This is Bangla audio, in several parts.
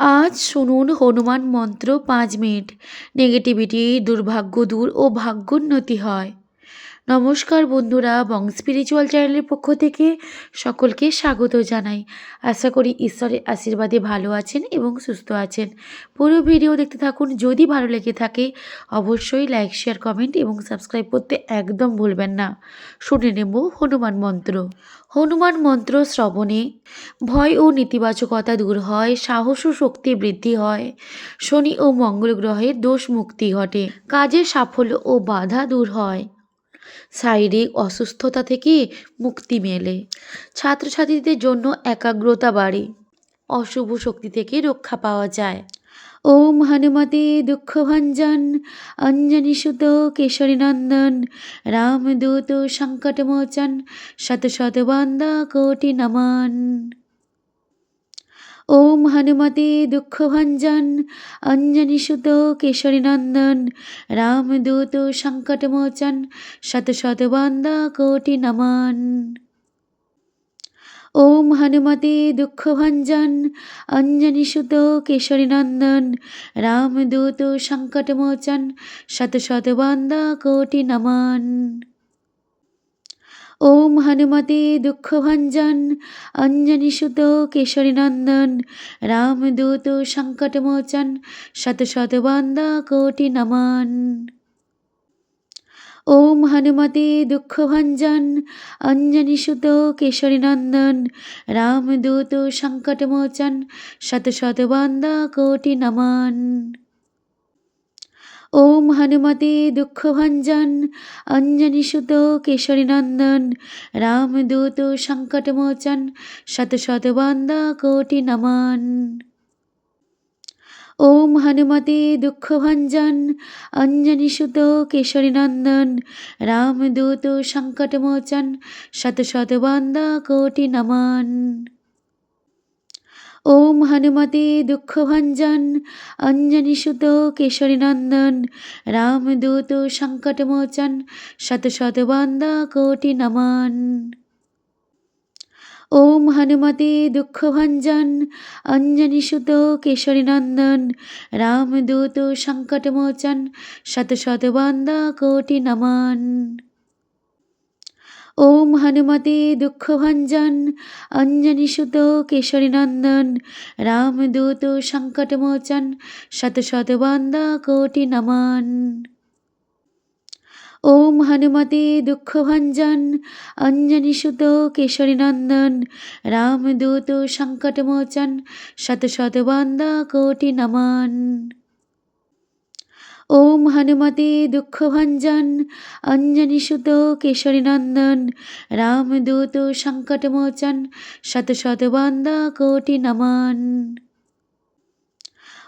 আজ শুনুন হনুমান মন্ত্র পাঁচ মিনিট। নেগেটিভিটি দুর্ভাগ্য দূর ও ভাগ্যোন্নতি হয়। নমস্কার বন্ধুরা বং স্পিরিচুয়াল চ্যানেলের পক্ষ থেকে সকলকে স্বাগত জানাই। আশা করি ঈশ্বরের আশীর্বাদে ভালো আছেন এবং সুস্থ আছেন। পুরো ভিডিও দেখতে থাকুন। যদি ভালো লেগে থাকে, অবশ্যই লাইক, শেয়ার, কমেন্ট এবং সাবস্ক্রাইব করতে একদম ভুলবেন না। শুনে নেব হনুমান মন্ত্র। হনুমান মন্ত্র শ্রবণে ভয় ও নেতিবাচকতা দূর হয়, সাহস ও শক্তি বৃদ্ধি হয়, শনি ও মঙ্গল গ্রহের দোষ মুক্তি ঘটে কাজের সাফল্য ও বাধা দূর হয়। শারীরিক অসুস্থতা থেকে মুক্তি মেলে। ছাত্রছাত্রীদের জন্য একাগ্রতা বাড়ে। অশুভ শক্তি থেকে রক্ষা পাওয়া যায়। ওম হনুমতে দুঃখভঞ্জন কেশরী নন্দন রামদূত সংকটমোচন, শত শত বন্দা কোটি নমন। ওম হনুমতে দুঃখভঞ্জন, অঞ্জনীসুত কেশরীনন্দন, রামদূত সংকটমোচন, শত শত বন্দা কোটি নমন। ওম হনুমতে দুঃখভঞ্জন, অঞ্জনীসুত কেশরীনন্দন, রামদূত সংকটমোচন, শত শত বন্দা কোটি নমন। ওম হনুমতে দুঃখভঞ্জন, অঞ্জনীসুত কেশরীনন্দন রামদূত সংকটমোচন, শত শত বন্দা কোটি নমন। ওম হনুমতে দুঃখভঞ্জন, অঞ্জনীসুত কেশরীনন্দন রামদূত সংকটমোচন, শত শত বন্দা কোটি নমন। ওম হনুমতে দুঃখভঞ্জন, অঞ্জনীসুত কেশরীনন্দন, রামদূত সংকটমোচন, শত শত বন্দা কোটি নমন। ওম হনুমতে দুঃখভঞ্জন, অঞ্জনীসুত কেশরীনন্দন, রামদূত সংকটমোচন, শত শত বন্দা কোটি নমন। ওম হনুমতে দুঃখভঞ্জন, অঞ্জনীসুত কেশরীনন্দন রামদূত সংকটমোচন, শত শত বন্দা কোটি নমন। ওম হনুমতে দুঃখভঞ্জন, অঞ্জনীসুত কেশরীনন্দন রামদূত সংকটমোচন, শত শত বন্দা কোটি নমন। ওম হনুমতে দুঃখভঞ্জন, অঞ্জনীসুত কেশরীনন্দন রামদূত সংকটমোচন, শত শত বন্দা কোটি নমন। ওম হনুমতে দুঃখভঞ্জন, অঞ্জনীসুত কেশরীনন্দন রামদূত সংকটমোচন, শত শত বন্দা কোটি নমন। ওম হনুমতে দুঃখভঞ্জন, অঞ্জনীসুত কেশরীনন্দন রামদূত সংকটমোচন, শত শত বন্দা কোটি নমন।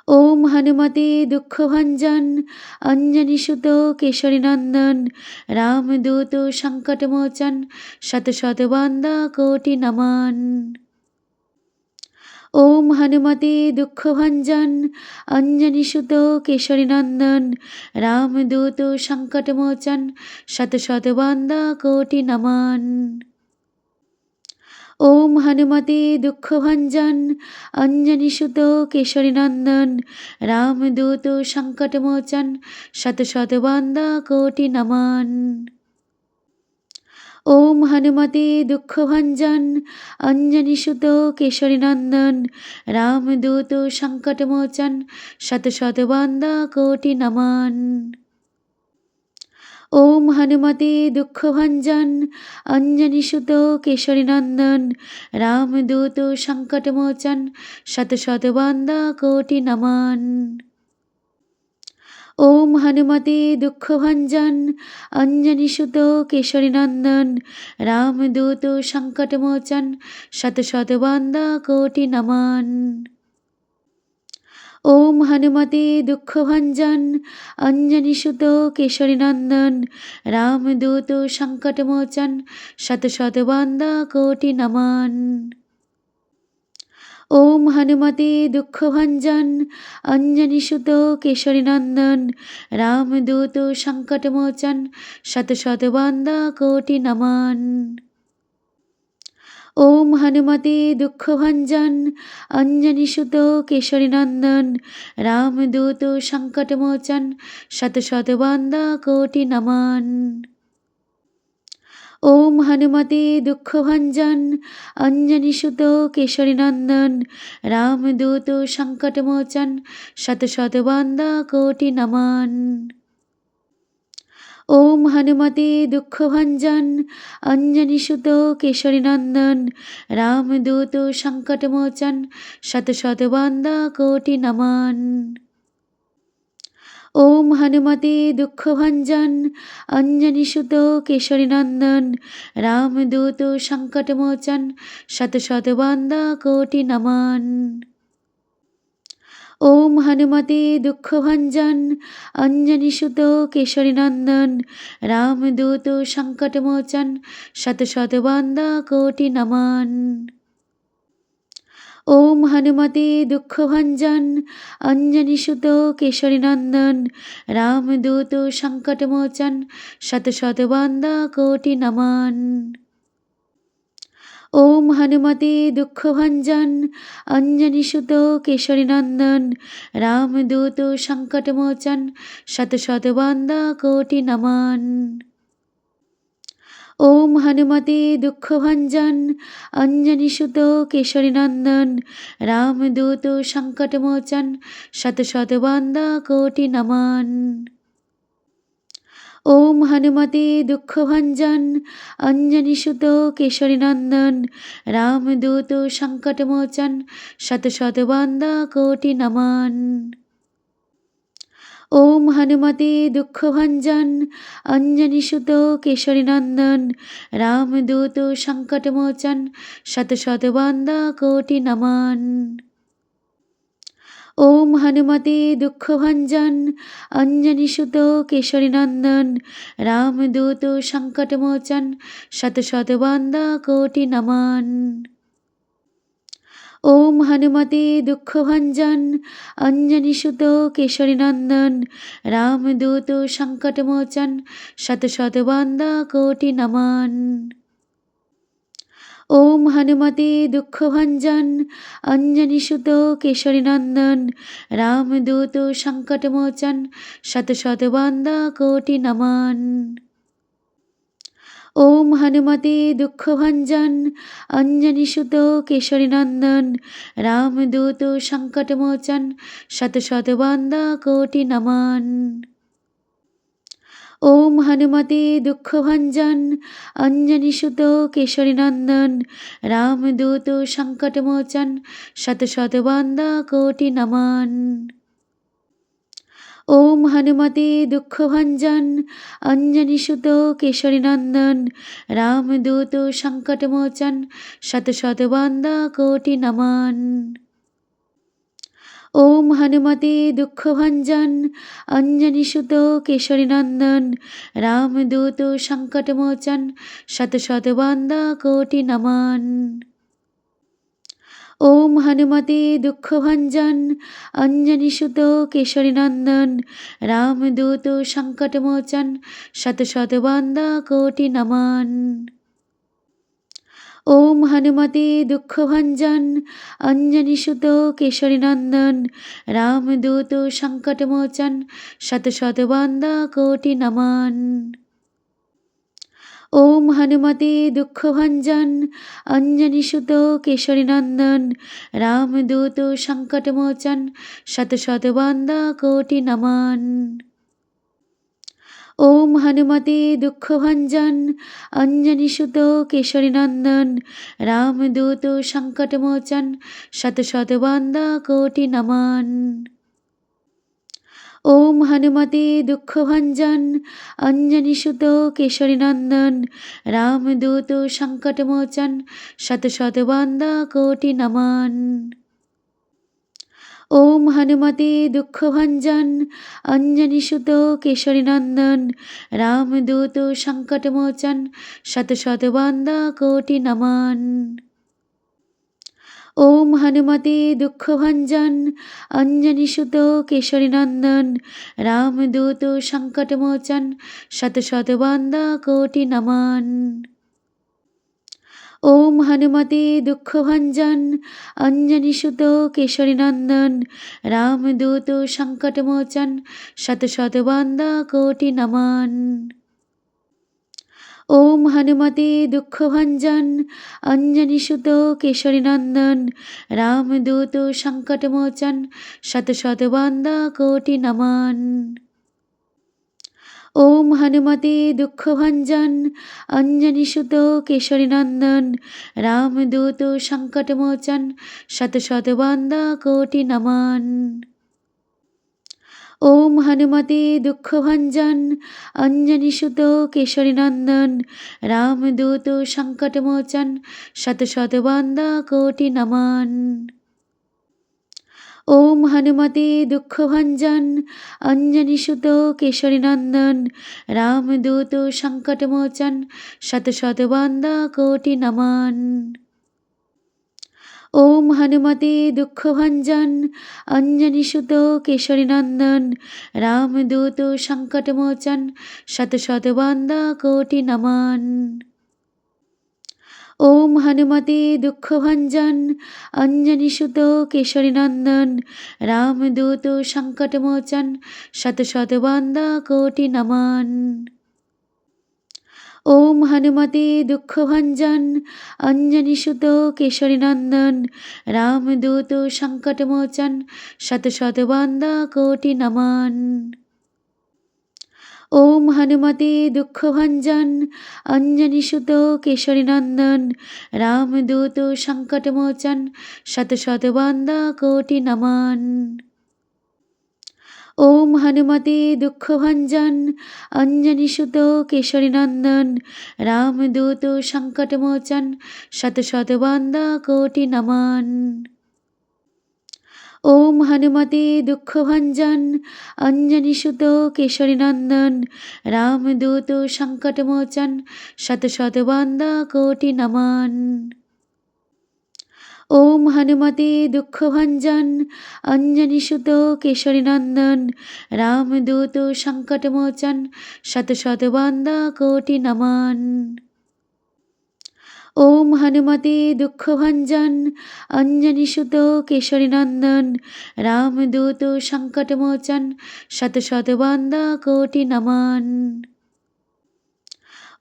ওম হনুমতে দুঃখভঞ্জন, অঞ্জনীসুত কেশরীনন্দন রামদূত সংকটমোচন, শত শত বন্দা কোটি নমন। ওম হনুমতে দুঃখভঞ্জন, অঞ্জনীসুত কেশরীনন্দন রামদূত সংকটমোচন, শত শত বন্দা কোটি নমন। ওম হনুমতে দুঃখভঞ্জন, অঞ্জনীসুত কেশরীনন্দন রামদূত সংকটমোচন, শত শত বন্দা কোটি নমন। ওম হনুমতে দুঃখভঞ্জন, অঞ্জনীসুত কেশরীনন্দন, রামদূত সংকটমোচন, শত শত বন্দা কোটি নমন। ওম হনুমতে দুঃখভঞ্জন, অঞ্জনীসুত কেশরীনন্দন, রামদূত সংকটমোচন, শত শত বন্দা কোটি নমন। ওম হনুমতে দুঃখভঞ্জন, অঞ্জনীসুত কেশরীনন্দন, রামদূত সংকটমোচন, শত শত বন্দা কোটি নমন। ওম হনুমতে দুঃখভঞ্জন, অঞ্জনীসুত কেশরীনন্দন, রামদূত সংকটমোচন, শত শত বন্দা কোটি নমন। ওম হনুমতে দুঃখভঞ্জন, অঞ্জনীসুত কেশরীনন্দন, রামদূত সংকটমোচন, শত শত বন্দা কোটি নমন। ওম হনুমতে দুঃখভঞ্জন, অঞ্জনীসুত কেশরীনন্দন, রামদূত সংকটমোচন, শত শত বন্দা কোটি নমন। ওম হনুমতে দুঃখভঞ্জন, অঞ্জনীসুত কেশরীনন্দন রামদূত সংকটমোচন, শত শত বন্দা কোটি নমন। ওম হনুমতে দুঃখভঞ্জন, অঞ্জনীসুত কেশরীনন্দন রামদূত সংকটমোচন, শত শত বন্দা কোটি নমন। ওম হনুমতে দুঃখভঞ্জন, অঞ্জনীসুত কেশরীনন্দন, রামদূত সংকটমোচন, শত শত বন্দা কোটি নমন। ওম হনুমতে দুঃখভঞ্জন, অঞ্জনীসুত কেশরীনন্দন, রামদূত সংকটমোচন, শত শত বন্দা কোটি নমন। ওম হনুমতে দুঃখভঞ্জন, অঞ্জনীসুত কেশরীনন্দন রামদূত সংকটমোচন, শত শত বন্দা কোটি নমন। ওম হনুমতে দুঃখভঞ্জন, অঞ্জনীসুত কেশরীনন্দন রামদূত সংকটমোচন, শত শত বন্দা কোটি নমন। ওম হনুমতে দুঃখভঞ্জন, অঞ্জনীসুত কেশরীনন্দন, রামদূত সংকটমোচন, শত শত বন্দা কোটি নমন। ওম হনুমতে দুঃখভঞ্জন, অঞ্জনীসুত কেশরীনন্দন, রামদূত সংকটমোচন, শত শত বন্দা কোটি নমন। ওম হনুমতে দুঃখভঞ্জন, অঞ্জনীসুত কেশরীনন্দন রামদূত সংকটমোচন, শত শত বন্দা কোটি নমন। ওম হনুমতে দুঃখভঞ্জন, অঞ্জনীসুত কেশরীনন্দন রামদূত সংকটমোচন, শত শত বন্দা কোটি নমন। ওম হনুমতে দুঃখভঞ্জন, অঞ্জনীসুত কেশরীনন্দন, রামদূত সংকটমোচন, শত শত বন্দা কোটি নমন। ওম হনুমতে দুঃখভঞ্জন, অঞ্জনীসুত কেশরীনন্দন, রামদূত সংকটমোচন, শত শত বন্দা কোটি নমন। ওম হনুমতে দুঃখভঞ্জন, অঞ্জনীসুত কেশরীনন্দন, রামদূত সংকটমোচন, শত শত বন্দা কোটি নমন। ওম হনুমতে দুঃখভঞ্জন, অঞ্জনীসুত কেশরীনন্দন, রামদূত সংকটমোচন, শত শত বন্দা কোটি নমন। ওম হনুমতে দুঃখভঞ্জন, অঞ্জনীসুত কেশরীনন্দন, রামদূত সংকটমোচন, শত শত বন্দা কোটি নমন। ওম হনুমতে দুঃখভঞ্জন, অঞ্জনীসুত কেশরীনন্দন, রামদূত সংকটমোচন, শত শত বন্দা কোটি নমন। ওম হনুমতে দুঃখভঞ্জন, অঞ্জনীসুত কেশরীনন্দন, রামদূত সংকটমোচন, শত শত বন্দা কোটি নমন। ওম হনুমতে দুঃখভঞ্জন, অঞ্জনীসুত কেশরীনন্দন, রামদূত সংকটমোচন, শত শত বন্দা কোটি নমন। ওম হনুমতে দুঃখভঞ্জন, অঞ্জনীসুত কেশরীনন্দন রামদূত সংকটমোচন, শত শত বন্দা কোটি নমন। ওম হনুমতে দুঃখভঞ্জন, অঞ্জনীসুত কেশরীনন্দন রামদূত সংকটমোচন, শত শত বন্দা কোটি নমন। ওম হনুমতে দুঃখভঞ্জন, অঞ্জনীসুত কেশরীনন্দন, রামদূত সংকটমোচন, শত শত বন্দা কোটি নমন। ওম হনুমতে দুঃখভঞ্জন, অঞ্জনীসুত কেশরীনন্দন, রামদূত সংকটমোচন, শত শত বন্দা কোটি নমন। ওম হনুমতে দুঃখভঞ্জন, অঞ্জনীসুত কেশরীনন্দন, রামদূত সংকটমোচন, শত শত বন্দা কোটি নমন। ওম হনুমতে দুঃখভঞ্জন, অঞ্জনীসুত কেশরীনন্দন, রামদূত সংকটমোচন, শত শত বন্দা কোটি নমন। ওম হনুমতে দুঃখভঞ্জন, অঞ্জনীসুত কেশরীনন্দন, রামদূত সংকটমোচন, শত শত বন্দা কোটি নমন। ওম হনুমতে দুঃখভঞ্জন, অঞ্জনীসুত কেশরীনন্দন, রামদূত সংকটমোচন, শত শত বন্দা কোটি নমন। ওম হনুমতে দুঃখভঞ্জন, অঞ্জনীসুত কেশরীনন্দন রামদূত সংকটমোচন, শত শত বন্দা কোটি নমন। ওম হনুমতে দুঃখভঞ্জন, অঞ্জনীসুত কেশরীনন্দন রামদূত সংকটমোচন, শত শত বন্দা কোটি নমন। ওম হনুমতে দুঃখভঞ্জন, অঞ্জনীসুত কেশরীনন্দন, রামদূত সংকটমোচন, শত শত বন্দা কোটি নমন। ওম হনুমতে দুঃখভঞ্জন, অঞ্জনীসুত কেশরীনন্দন, রামদূত সংকটমোচন, শত শত বন্দা কোটি নমন। ওম হনুমতে দুঃখভঞ্জন, অঞ্জনীসুত কেশরীনন্দন, রামদূত সংকটমোচন, শত শত বন্দা কোটি নমন। ওম হনুমতে দুঃখভঞ্জন, অঞ্জনীসুত কেশরীনন্দন, রামদূত সংকটমোচন, শত শত বন্দা কোটি নমন। ওম হনুমতে দুঃখভঞ্জন, অঞ্জনীসুত কেশরীনন্দন রামদূত সংকটমোচন, শত শত বন্দা কোটি নমন। ওম হনুমতে দুঃখভঞ্জন, অঞ্জনীসুত কেশরীনন্দন রামদূত সংকটমোচন, শত শত বন্দা কোটি নমন। ওম হনুমতে দুঃখভঞ্জন, অঞ্জনীসুত কেশরীনন্দন, রামদূত সংকটমোচন, শত শত বন্দা কোটি নমন। ওম হনুমতে দুঃখভঞ্জন, অঞ্জনীসুত কেশরীনন্দন, রামদূত সংকটমোচন, শত শত বন্দা কোটি নমন।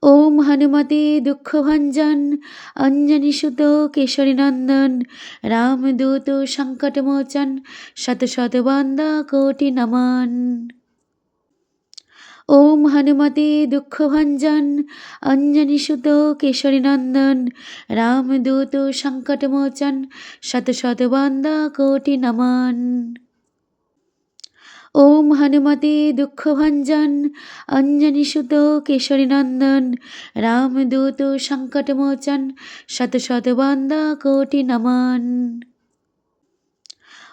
ওম হনুমতে দুঃখভঞ্জন, অঞ্জনীসুত কেশরীনন্দন, রামদূত সংকটমোচন, শত শত বন্দা কোটি নমন। ওম হনুমতে দুঃখভঞ্জন, অঞ্জনীসুত কেশরীনন্দন, রামদূত সংকটমোচন, শত শত বন্দা কোটি নমন। ওম হনুমতে দুঃখভঞ্জন, অঞ্জনীসুত কেশরীনন্দন রামদূত সংকটমোচন, শত শত বন্দা কোটি নমন।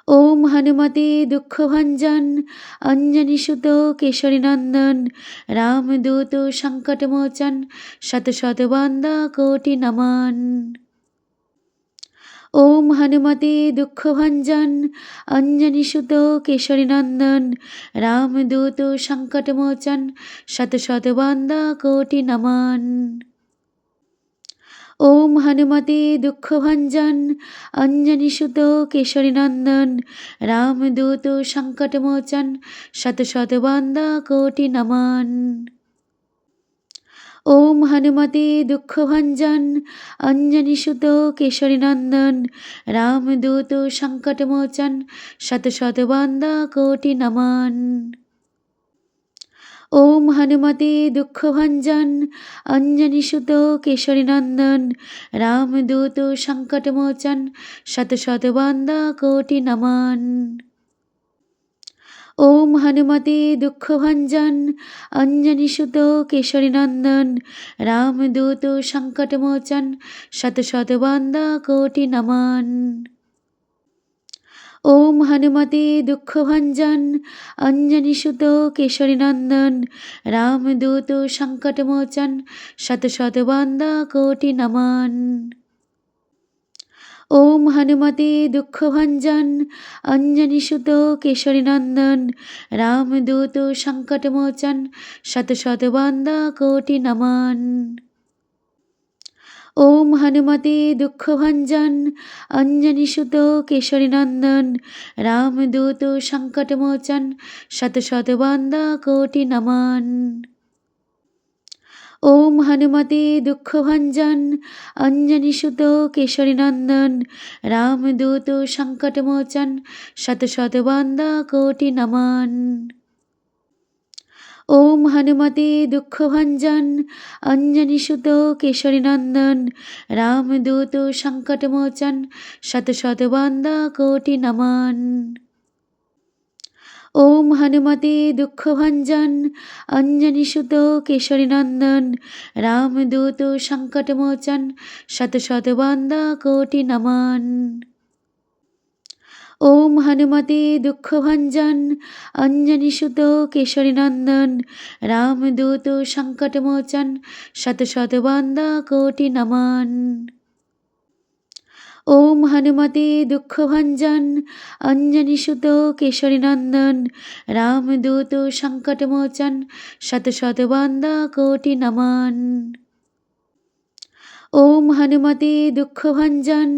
ওম হনুমতে দুঃখভঞ্জন, অঞ্জনীসুত কেশরীনন্দন রামদূত সংকটমোচন, শত শত বন্দা কোটি নমন। ওম হনুমতে দুঃখভঞ্জন, অঞ্জনীসুত কেশরীনন্দন, রামদূত সংকটমোচন, শত শত বন্দা কোটি নমন। ওম হনুমতে দুঃখভঞ্জন, অঞ্জনীসুত কেশরীনন্দন, রামদূত সংকটমোচন, শত শত বন্দা কোটি নমন। ওম হনুমতে দুঃখভঞ্জন, অঞ্জনীসুত কেশরীনন্দন, রামদূত সংকটমোচন, শত শত বন্দা কোটি নমন। ওম হনুমতে দুঃখভঞ্জন, অঞ্জনীসুত কেশরীনন্দন, রামদূত সংকটমোচন, শত শত বন্দা কোটি নমন। ওম হনুমতে দুঃখভঞ্জন, অঞ্জনীসুত কেশরীনন্দন রামদূত সংকটমোচন, শত শত বন্দা কোটি নমন। ওম হনুমতে দুঃখভঞ্জন, অঞ্জনীসুত কেশরীনন্দন রামদূত সংকটমোচন, শত শত বন্দা কোটি নমন। ওম হনুমতে দুঃখভঞ্জন, অঞ্জনীসুত কেশরীনন্দন, রামদূত সংকটমোচন, শত শত বন্দা কোটি নমন। ওম হনুমতে দুঃখভঞ্জন, অঞ্জনীসুত কেশরীনন্দন, রামদূত সংকটমোচন, শত শত বন্দা কোটি নমন। ওম হনুমতে দুঃখভঞ্জন, অঞ্জনীসুত কেশরীনন্দন, রামদূত সংকটমোচন, শত শত বন্দা কোটি নমন। ওম হনুমতে দুঃখভঞ্জন, অঞ্জনীসুত কেশরীনন্দন, রামদূত সংকটমোচন, শত শত বন্দা কোটি নমন। ওম হনুমতে দুঃখভঞ্জন, অঞ্জনীসুত কেশরীনন্দন রামদূত সংকটমোচন, শত শত বন্দা কোটি নমন। ওম হনুমতে দুঃখভঞ্জন, অঞ্জনীসুত কেশরীনন্দন রামদূত সংকটমোচন, শত শত বন্দা কোটি নমন। ওম হনুমতে দুঃখভঞ্জন, অঞ্জনীসুত কেশরীনন্দন, রামদূত সংকটমোচন, শত শত বন্দা কোটি নমন। ওম হনুমতে দুঃখভঞ্জন,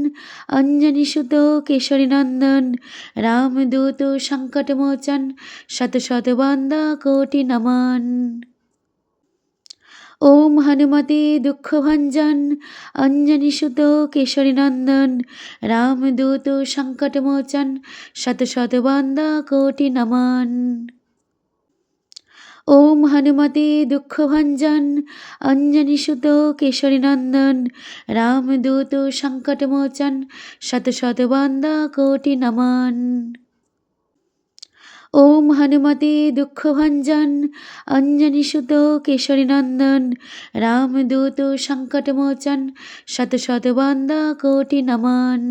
অঞ্জনীসুত কেশরীনন্দন, রামদূত সংকটমোচন, শত শত বন্দা কোটি নমন। ওম হনুমতে দুঃখভঞ্জন, অঞ্জনীসুত কেশরীনন্দন রামদূত সংকটমোচন, শত শত বন্দা কোটি নমন। ওম হনুমতে দুঃখভঞ্জন, অঞ্জনীসুত কেশরীনন্দন রামদূত সংকটমোচন, শত শত বন্দা কোটি নমন। ওম হনুমতে দুঃখভঞ্জন, অঞ্জনীসুত কেশরীনন্দন, রামদূত সংকটমোচন, শত শত বন্দা কোটি নমন।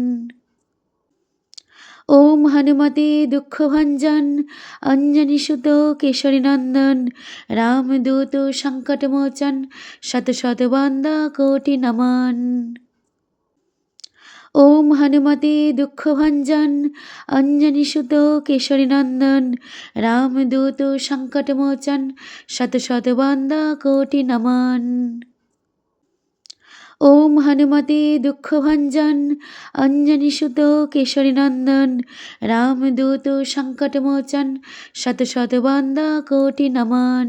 ওম হনুমতে দুঃখভঞ্জন, অঞ্জনীসুত কেশরীনন্দন, রামদূত সংকটমোচন, শত শত বন্দা কোটি নমন। ওম হনুমতে দুঃখভঞ্জন, অঞ্জনীসুত কেশরীনন্দন রামদূত সংকটমোচন, শত শত বন্দা কোটি নমন। ওম হনুমতে দুঃখভঞ্জন, অঞ্জনীসুত কেশরীনন্দন রামদূত সংকটমোচন, শত শত বন্দা কোটি নমন।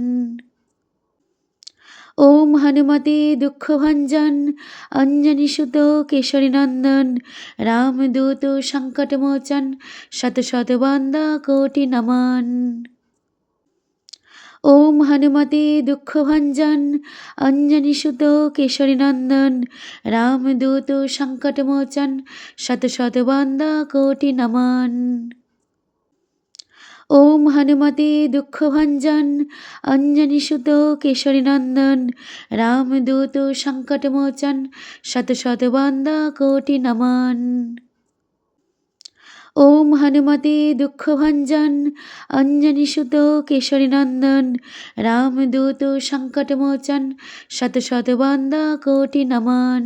ওম হনুমতে দুঃখভঞ্জন, অঞ্জনীসুত কেশরীনন্দন, রামদূত সংকটমোচন, শত শত বন্দা কোটি নমন। ওম হনুমতে দুঃখভঞ্জন, অঞ্জনীসুত কেশরীনন্দন, রামদূত সংকটমোচন, শত শত বন্দা কোটি নমন। ওম হনুমতে দুঃখভঞ্জন, অঞ্জনীসুত কেশরীনন্দন রামদূত সংকটমোচন, শত শত বন্দা কোটি নমন। ওম হনুমতে দুঃখভঞ্জন, অঞ্জনীসুত কেশরীনন্দন রামদূত সংকটমোচন, শত শত বন্দা কোটি নমন।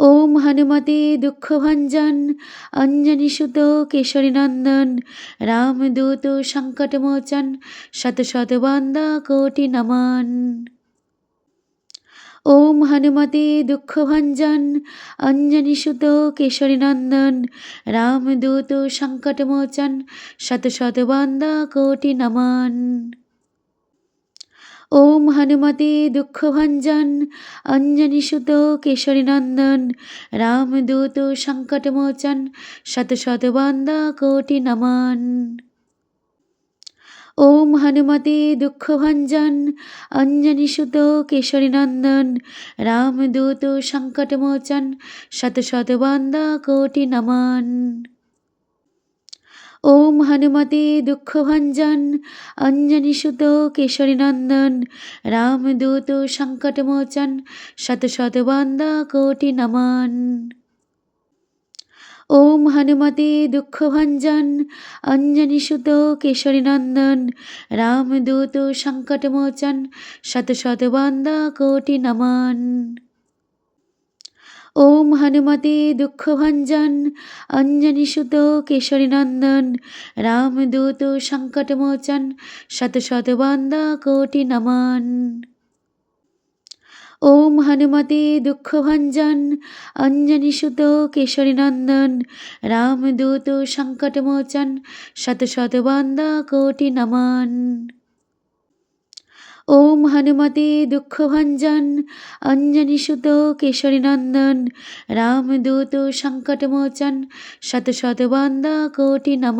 ওম হনুমতে দুঃখভঞ্জন, অঞ্জনীসুত কেশরীনন্দন, রামদূত সংকটমোচন, শত শত বন্দা কোটি নমন। ওম হনুমতে দুঃখভঞ্জন, অঞ্জনীসুত কেশরীনন্দন, রামদূত সংকটমোচন, শত শত বন্দা কোটি নমন। ওম হনুমতে দুঃখভঞ্জন, অঞ্জনীসুত কেশরীনন্দন, রামদূত সংকটমোচন, শত শত বন্দা কোটি নমন। ওম হনুমতে দুঃখভঞ্জন, অঞ্জনীসুত কেশরীনন্দন, রামদূত সংকটমোচন, শত শত বন্দা কোটি নমন। ওম হনুমতে দুঃখভঞ্জন, অঞ্জনীসুত কেশরীনন্দন রামদূত সংকটমোচন, শত শত বন্দা কোটি নমন। ওম হনুমতে দুঃখভঞ্জন, অঞ্জনীসুত কেশরীনন্দন রামদূত সংকটমোচন, শত শত বন্দা কোটি নমন। ওম হনুমতে দুঃখভঞ্জন, অঞ্জনীসুত কেশরীনন্দন, রামদূত সংকটমোচন, শত শত বন্দা কোটি নমন। ওম হনুমতে দুঃখভঞ্জন, অঞ্জনীসুত কেশরীনন্দন, রামদূত সংকটমোচন, শত শত বন্দা কোটি নমন। ওম হনুমতে দুঃখভঞ্জন অঞ্জনীসুত কেশরীনন্দন রামদূত সংকটমোচন শত শত বন্দা কোটি নমঃ